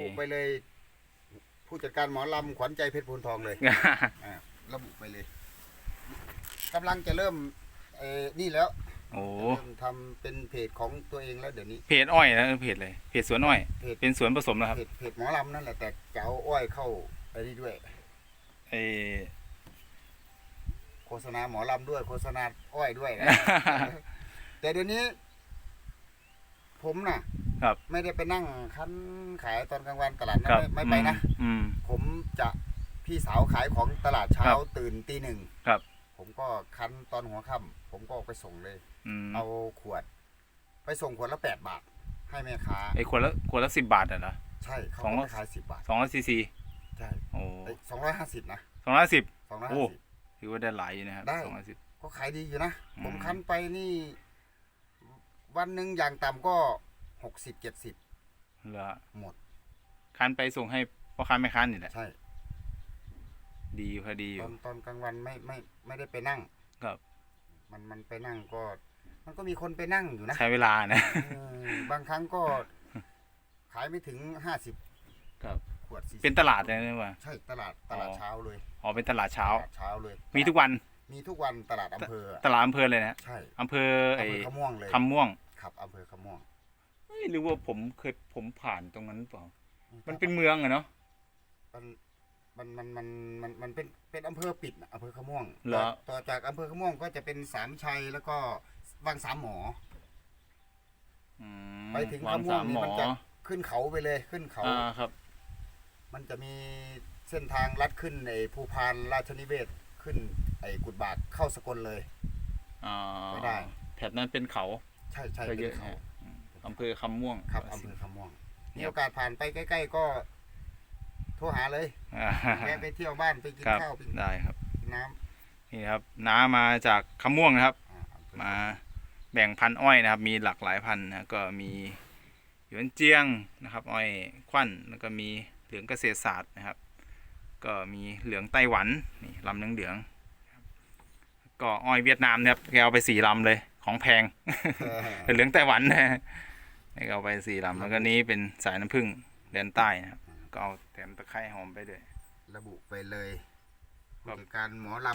บุไปเลย ผู้จัดการหมอลำขวัญใจเพชรพูนทองเลยอ่าระบุไปเลยกำลังจะเริ่มเออนี่แล้วโอ้เริ่มทำเป็นเพจของตัวเองแล้วเดี๋ยวนี้ เพจอ้อยนะเพจเลยเพจสวนอ้อย เพจ เป็นสวนผสมนะครับ เพจเพจหมอลำนั่นแหละแต่จะเอาอ้อยเข้าไอ้นี่ด้วยไอ้โฆษณาหมอลำด้วยโฆษณาอ้อยด้วยนะแต่เดี๋ยวนี้ ผมน่ะครับไม่ได้ไปนั่งคั้นขายตอนกลางวันตลาดคนะรับไม่ไม่ไปนะอืม ผมจะพี่สาวขายของตลาดเช้าครับตื่นตีหนึ่งครับ ผมก็คั้นตอนหัวค่ำผมก็เอาไปส่งเลย อืมเอาขวด ไปส่งขวดละแปดบาท ให้แม่ค้า ไอ้ขวดละขวดละสิบบาทอะเหรอใช่เขาสองก็ร้อยไปขายสิบบาท สองร้อยซีซีใช่โอ้สองร้อยห้าสิบนะสองร้อยสิบ สองร้อยโอ้ ห้าสิบ ถือว่าได้หลายอยู่นะครับได้ สองร้อยสิบ ก็ขายดีอยู่นะ อืม ผมคั้นไปนี่ วันหนึ่งอย่างต่ำก็หกสิบเจ็ดสิบเหรอหมด คันไปส่งให้พ่อค้าแม่ค้านี่แหละ ใช่ ดีอยู่พอดีอตยู่ อนตอนกลางวันไม่ไม่ไม่ได้ไปนั่ง ครับ มันมันไปนั่งก็ มันก็มีคนไปนั่งอยู่นะใช้เวลานะ เออบางครั้งก็ ขายไม่ถึงห้าสิบครับ ขวดสี่เป็นตลาดเลยนี่ว่า ใช่ตลาดตลาดอ๋อ เช้าเลยอ๋อเป็นตลาดเช้า ตลาดเช้าเลยมีทุกวัน มีทุกวันตลาดอำเภออะตลาดอำเภอเลยนะใช่อำเภออำไอ้เภอขะม่วงเลยคำม่วงครับอำเภอขะม่วงเอ้ยหรือว่าผมเคยผมผ่านตรงนั้นหรือเปล่ามันเป็นเมืองอะเนาะมันมันมันมันมันมันเป็นเป็นอำเภอปิดน่ะอำเภอขะม่วงเหรอต่อต่อจากอำเภอขะม่วงก็จะเป็นสามชัยแล้วก็วังสามหมออืมไปถึงวังขะม่วสางมนี่หมอมันจะขึ้นเขาไปเลยขึ้นเขาอ่าครับ มันจะมีเส้นทางลัดขึ้นไอ้ภูพานราชนิเวศ ขึ้นไอ้กุดบากเข้าสกลเลย อ่าไม่ได้ แถบนั้นเป็นเขาใช่ใช่ก็เยเป็นอะเขา ฮะอืมอำเภอคำม่วงครับอำเภอขะม่วงเนี่มียโอกาสผ่านไปใกล้ ๆ ก็ โทรหาเลยอ่าแวะไปเที่ยวบ้านไปกินครับข้าวไปกินได้ครับ น้นี่ครับ น้ามาจากคำม่วงนะครับำอ่าอำเภอมาแบ่งพันธุ์อ้อยนะครับ มีหลากหลายพันธุ์นะก็มีหยวนเจียงนะครับ อ้อยควันแล้วก็มีเหลืองเกษตรศาสตร์นะครับ ก็มีเหลืองไต้หวันนี่ลำเหลืองเหลืองๆครับก็อ้อยเวียดนามนะครับแกเอาไปสี่ลำเลยของแพงเออแต่เหลืองไต้หวันนะนี่ก็เอาไปสี่ลำแล้วก็นี้เป็นสายน้ำผึ้งแดนใต้นะครับก็เอาแถมตะไคร้หอมไปด้วยระบุไปเลยครับผู้จัดการหมอล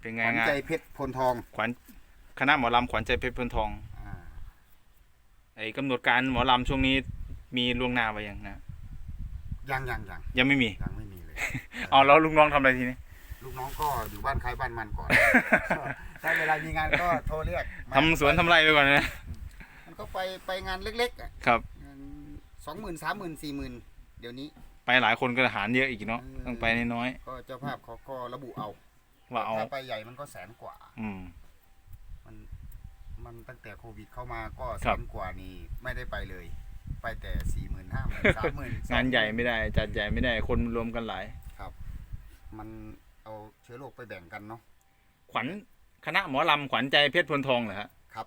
เป็นำไงขวัญงานใจเพชรพลทองขวัญคณะหมอลำขวัญใจเพชรพลทองอ่าไอ้กำหนดการหมอลำช่วงนี้มีล่วงหน้าไปยังนะยังยังยังยังไม่มียังไม่มี เลยเอาแล้วลูกน้องทำอะไรทีนี้ ลูกน้องก็อยู่บ้านใครบ้านมันก่อน ถ้าเวลามีงานก็โทรเรียกมาทำสวนทำไรไปก่อนนะมันก็ไปไปงานเล็กๆอะครับ สองหมื่นสามหมื่นสี่หมื่นเดี๋ยวนี้ ไปหลายคนก็หารเยอะอีกเนาะเออต้องไปน้อยก็เจ้าภาพเขาก็ระบุเอาๆว่าเอา ถ้าไปใหญ่มันก็แสนกว่า อืม มันมันตั้งแต่โควิดเข้ามาก็คแสรับ นกว่านี่ไม่ได้ไปเลย ไปแต่สี่หมื่นห้าหมื่นสามหมื่นงานใหญ่ไม่ได้จัดใหญ่ไม่ได้คนรวมกันหลายครับ มันเอาเชื้อโรคไปแบ่งกันเนาะขวัญคณะหมอลำขวัญใจเพชรพลทองเหรอฮะครับ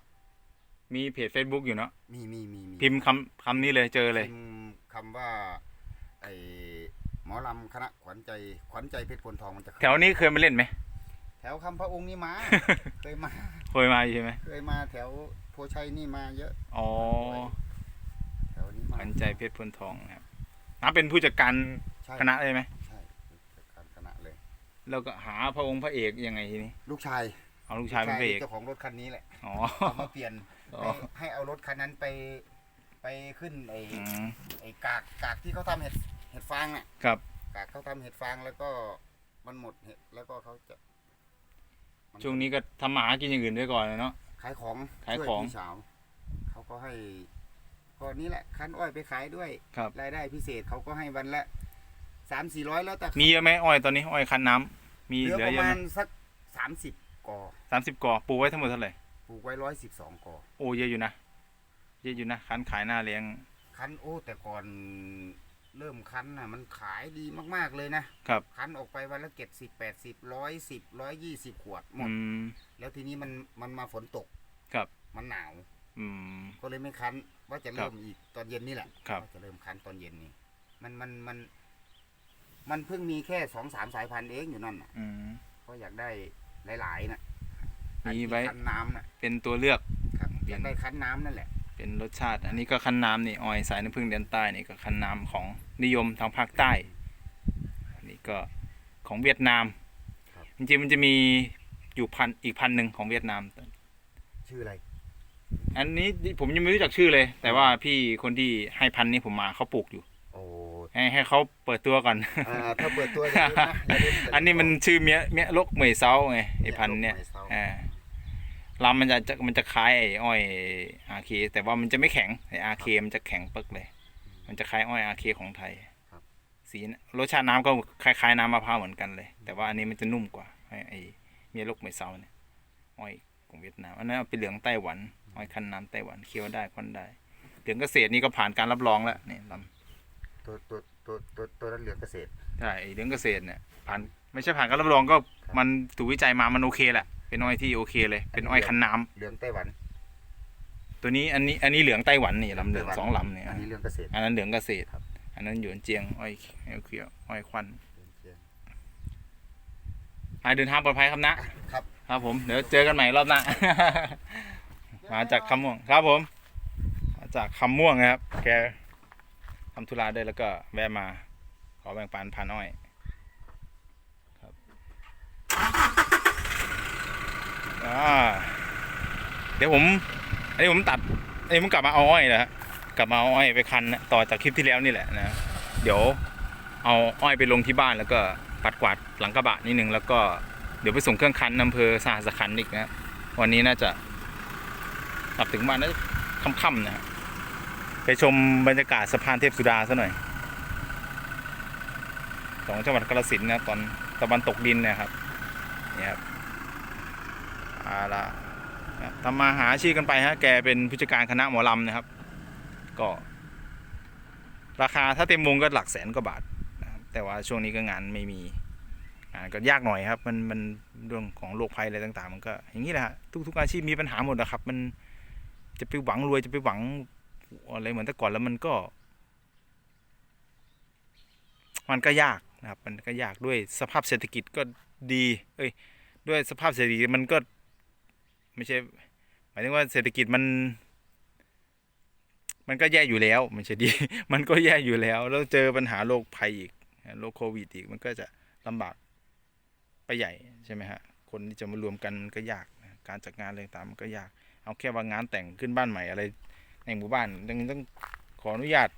มีเพจ Facebook อยู่เนาะมีมีมีมีพิมพ์คำคำนี้เลยเจอเลย พิมพ์คำว่าไอหมอลำคณะขวัญใจขวัญใจเพชรพลทองมันจะขึ้แถวนี้เคยมาเล่นไหม แถวคำพระองค์นี่มา เคยมาเคยมาอยู่ใช่ไหมเคยมาแถวโพชัยนี่มาเยอะ อ๋อแถวนี้ ขมาวัญใจเพชรพลทองนะครับน้าเป็นผู้จัดการใช่คณะเลยไหมใช่จัดการคณะเลย แล้วก็หาพระองค์พระเอกยังไงทีนี้ ลูกชายเอาลูกชายเป็นพระเอกเจ้าของรถคันนี้แหละอ๋อ เอามาเปลี่ยนอ๋อ ให้ให้เอารถคันนั้นไป ไปขึ้นไอ้อืมไอ้กากกากที่เขาทำเห็ดเห็ดฟางอะครับ กากเขาทำเห็ดฟางแล้วก็มันหมดเห็ดแล้วก็เขาจะมันช่วงนี้ก็ทำหมาหากินอย่างอื่นด้วยก่อนนะเนาะ ขายของขายของ ช่วพี่สาวเขาก็ให้ ก็นี่แหละคั้นอ้อยไปขายด้วยครับ รายได้พิเศษเขาก็ให้วันละสามสี่ร้อยแล้วแต่มีเยอะไหมอ้อยตอนนี้อ้อยคันน้ำมีเหลือเหลือประเยอะมาไหมณสักสามสิบกอสามสิบกอปลูกไว้ทั้งหมดเท่าไหร่ปลูกไว้ร้อยสิบสองกอโอ้เยอะอยู่นะเยอะอยู่นะคันขายหน้าเลี้ยงคั้นโอ้แต่ก่อนเริ่มคั้นน่ะมันขายดีมากๆเลยนะครับคั้นออกไปวันละเจ็ดสิบแปดสิบร้อยสิบร้อยยี่สิบขวดหมอืดม แล้วทีนี้มันมันมาฝนตกครับ มันหนาว อืม ก็เลยไม่คั้นว่าจะเริ่มอีกตอนเย็นนี่แหละครับ ว่าจะเริ่มคั้นตอนเย็นนี่มันมันมัน มันเพิ่งมีแค่สองสามสายพันธุ์เองอยู่นั่นน่ะอืม ก็อยากได้หลายๆน่ะมีไว้อันที่คั้นน้ำน่ะเป็นตัวเลือก ครับเปลี่อยยานกได้คั้นน้ำนั่นแหละ เป็นรสชาติ อันนี้ก็คั้นน้ำนี่ออยสายน้ำผึ้งเดือนใต้นี่ก็คั้นน้ำของนิยมทางภาคใต้ อันนี้ก็ของเวียดนามจริงๆมันจะมีอยู่พันอีกพันหนึ่งของเวียดนาม ชื่ออะไร อันนี้ผมยังไม่รู้จักชื่อเลย แต่ว่าพี่คนที่ให้พันธุ์นี้ผมมาเขาปลูกอยู่โอ้ให้ให้เขาเปิดตัวก่อนอ่าถ้าเปิดตัวอย่าลืมนะอย่าลืมอันนี้มันชื่อเมียเมียลกเหมยเซาไงไอพันธุ์เนี้ยเมียลกเหมยเซาอ่าลำมันจะจะมันจะคล้ายไอ้อ้อยอาเคแต่ว่ามันจะไม่แข็งไออาเคมันจะแข็งปึกเลย มันจะคล้ายอ้อยอาเคของไทยครับ สีน่ะรสชาติน้ำก็คล้ายๆน้ำมะพร้าวเหมือนกันเลย แต่ว่าอันนี้มันจะนุ่มกว่าไอ้ไอ้เมียลกเหมยเซาเนี่ยอ้อย ของเวียดนามอันนั้นเอาไปเหลืองไต้หวันอ้อยคันน้ำไต้หวันเคี้ยวได้ควันได้ เหลืองเกษตรนี่ก็ผ่านการรับรองแล้วนี่ลำตัวตัวตัวตัวตัวนั้นเหลืองเกษตรใช่ไอ้เรื่องเกษตรเนี่ยผ่านไม่ใช่ผ่านการรับรองก็มันถูกวิจัยมามันโอเคแหละเป็นอ้อยที่โอเคเลย เป็นอ้อยคันน้ำเหลืองไต้หวัน ตัวนี้อันนี้อันนี้เหลืองไต้หวันนี่ลำเหลืองสองลำเนี่ยอันนี้เหลืองเกษตรอันนั้นเหลืองเกษตรครับอันนั้นหยวนเจียงอ้อยเขียวอ้อยควันเหลืองเชียงหายเดินทางปลอดภัยครับนะครับ ครับผมเดี๋ยวเจอกันใหม่รอบหน้า มาจากคำม่วงครับผม มาจากคำม่วงนะครับ แกทำธุระได้วยแล้วก็แวะมา ขอแบ่งปันพันอ้อยครับเดี๋ยวผมอันนี้ผมตัดอันนี้ผมกลับมาเอาอ้อยนะฮะกลับมาเอาอ้อยไปคันนะต่อจากคลิปที่แล้วนี่แหละนะเดี๋ยวเอาอ้อยไปลงที่บ้านแล้วก็ปัดกวาดหลังกระบะนิดนึงแล้วก็ เดี๋ยวไปส่งเครื่องคันอำเภอสหสขันอีกนะวันนี้น่าจะกลับถึงบ้านน่าจะค่ำๆนะไปชมบรรยากาศสะพานเทพสุดาซะหน่อยของจังหวัดกาฬสินธุ์นะตอนตะวันตกดินนะครับนี่ครับอาละนะทำมาหาอาชีพกันไปฮะแกเป็นผู้จัดการคณะหมอลำนะครับ ก็ ราคาถ้าเต็มวงก็หลักแสนกว่าบาทนะครับแต่ว่าช่วงนี้ก็งานไม่มี งาก็ยากหน่อยครับ มันมันเรื่องของโรคภัยอะไรต่าง ๆ มันก็ อย่างนี้แหละฮะทุกๆอาชีพมีปัญหาหมดนะครับ มันจะไปหวังรวยจะไปหวังอะไรเหมือนแต่ก่อนแล้วมันก็ มันก็ยากนะครับ มันก็ยากด้วยสภาพเศรษฐกิจก็ดี เอ้ย ด้วยสภาพเศรษฐกิจมันก็ ไม่ใช่หมายถึงว่าเศรษฐกิจมัน มันก็แย่อยู่แล้วไม่ใช่ดี มันก็แย่อยู่แล้ว แล้วเจอปัญหาโรคภัยอีกโรคโควิดอีกมันก็จะลำบาก ไปใหญ่ใช่ไหมฮะคนที่จะมารวมกันก็ยากการจัดงานอะไรต่างมันก็ยาก เอาแค่ว่างานแต่งขึ้นบ้านใหม่อะไรในหมู่บ้านต้องต้องขออนุญาต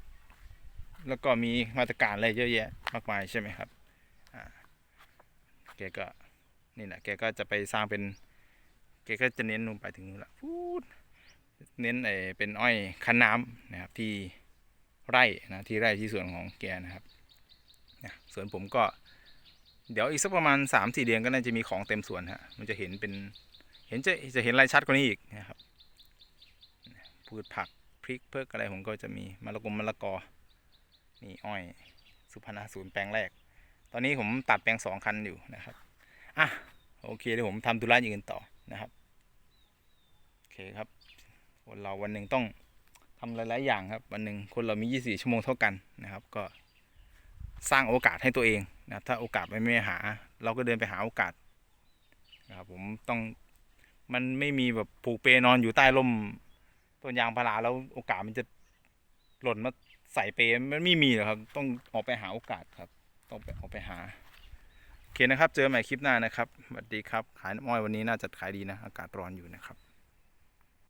แล้วก็มีมาตรการอะไรเยอะแยะมากมายใช่ไหมครับอ่าแกก็นี่แหละแกก็จะไปสร้างเป็นแกก็จะเน้นลงไปถึงนู้นละพูดเน้นไอ้เป็นอ้อยคั้นน้ำนะครับที่ไร่นะที่ไร่ที่สวนของแกนะครับนะสวนผมก็ เดี๋ยวอีกสักประมาณสามสี่เดือนก็น่าจะมีของเต็มสวนฮะ มันจะเห็นเป็น เห็นจะจะเห็นรายชัดกว่านี้อีกนะครับพืชผักพริกเพิกอะไรผมก็จะมีมะละกงมะละกอ นี่อ้อย สุพรรณศูนย์แปลงแรก ตอนนี้ผมตัดแปลงสองคันอยู่นะครับ อะโอเคเดี๋ยวผมทำธุระอย่างอื่นต่อนะครับ โอเคครับคนเราวันหนึ่งต้องทำหลาย ๆ อย่างครับ วันหนึ่งคนเรามี 24 ชั่วโมงเท่ากันนะครับ ก็ สร้างโอกาสให้ตัวเองนะครับถ้าโอกาสไม่ไม่หา เราก็เดินไปหาโอกาสนะครับผมต้องมันไม่มีแบบผูกเปนอนอยู่ใต้ร่มต้นยางพาราแล้วโอกาสมันจะหล่นมาใส่เปมันไม่มีหรอกครับ ต้องออกไปหาโอกาสครับ ต้องไปออกไปหาโอเคนะครับ เจอกันใหม่คลิปหน้านะครับสวัสดีครับ ขายน้ำอ้อยวันนี้น่าจะขายดีนะ อากาศร้อนอยู่นะครับ